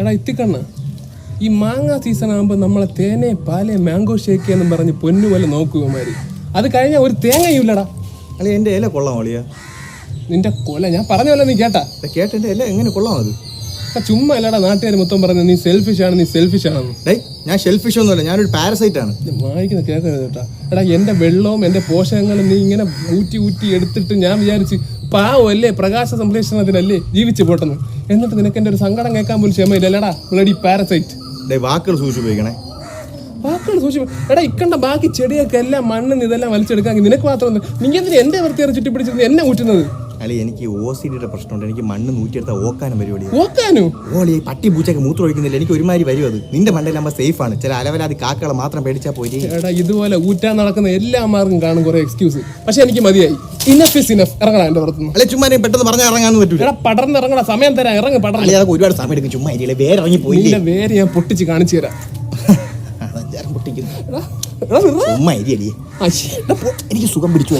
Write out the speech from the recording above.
എടാ ഇത്തിക്കണ്ണ് ഈ മാങ്ങ സീസൺ ആകുമ്പോൾ നമ്മളെ തേനെ പാലെ മാംഗോ ഷേക്ക് എന്ന് പറഞ്ഞ് പൊന്നു പോലെ നോക്കുകമാരി അത് കഴിഞ്ഞാൽ ഒരു തേങ്ങയും ഇല്ലടാ. അല്ലെ എന്റെ ഇല കൊള്ളാം ഒളിയാ നിന്റെ കൊല ഞാൻ പറഞ്ഞ പോലെ നീ കേട്ടാ. കേട്ട എന്റെ ഇല എങ്ങനെ കൊള്ളാം അത്? ചുമ്മാ അല്ലടാ നാട്ടുകാർ മൊത്തം പറഞ്ഞു നീ സെൽഫിഷ് ആണ് നീ സെൽഫിഷ് ആണെന്ന്. ഡേയ് ഞാൻ ഷെൽഫിഷ് ഒന്നുമല്ല ഞാനൊരു പാരസൈറ്റ് ആണ്. വായിക്കുന്ന കേൾക്കരുത് കേട്ടാ. എടാ എന്റെ വെള്ളവും എന്റെ പോഷകങ്ങളും നീ ഇങ്ങനെ ഊറ്റി ഊറ്റി എടുത്തിട്ട് ഞാൻ വിചാരിച്ച് പാവമല്ലേ പ്രകാശ സംരക്ഷണത്തിനല്ലേ ജീവിച്ചു പോട്ടെന്ന്. എന്നിട്ട് നിനക്ക് എന്റെ ഒരു സങ്കടം കേൾക്കാൻ പോലും ക്ഷമയില്ലല്ലടാ ബ്ലഡി പാരസൈറ്റ് വാക്കുകൾ സൂക്ഷിപ്പിക്കണേ. വാക്കുകൾ സൂക്ഷിച്ചു എടാ ഇക്കണ്ട ബാക്കി ചെടിയൊക്കെ എല്ലാം മണ്ണിന്ന് ഇതെല്ലാം വലിച്ചെടുക്കാമെങ്കിൽ നിനക്ക് മാത്രം നീ എന്തിനാ എന്റെ വൃത്തിയേറെ ചുറ്റിപ്പിടിച്ചിരുന്ന് എന്നെ ഊറ്റുന്നത്? അല്ലെ എനിക്ക് ഓ സി ഡിയുടെ പ്രശ്നമുണ്ട്. എനിക്ക് മണ്ണ് നൂറ്റിയെടുത്ത ഓക്കാനും പരിപാടി. ഓക്കാനോ? ഓളി പട്ടി പൂച്ചയ്ക്ക് മൂത്ര ഒഴിക്കുന്നില്ല. എനിക്ക് ഒരുമാതിരി വരും അത്. നിന്റെ മണ്ടയിലാകുമ്പോൾ സേഫ് ആണ്. ചില അലവലാതി കാക്കകളെ മാത്രം പേടിച്ചാൽ പോയി എടാ ഇതുപോലെ ഊറ്റാൻ നടക്കുന്ന എല്ലാ മാർക്കും കാണും കുറെ എക്സ്ക്യൂസ് പക്ഷെ എനിക്ക് മതിയായി. ഇനഫ് ഇസ് ഇനഫ് ഇറങ്ങടാ എന്റെ പുറത്തുനിന്ന്. അല്ലെ ചുമ്മാ പെട്ടെന്ന് പറഞ്ഞാൽ ഇറങ്ങാന്ന് പറ്റൂ എടാ പടർന്ന് ഇറങ്ങടാ. സമയം തരാം. ഇറങ്ങ് പടർന്ന്. അതൊക്കെ ഒരുപാട് സമയം എടുക്കും. ചുമ്മാ ഇരിക്കലേ വേറെ ഇറങ്ങി പോയില്ലേ ഇല്ല വേര് ഞാൻ പൊട്ടിച്ച് കാണിച്ചു തരാം. അഞ്ചാരം പൊട്ടിക്കുന്നു. എടാ. ചുമ്മാ ഇരിയടിയേ എനിക്ക് സുഖം പിടിച്ചു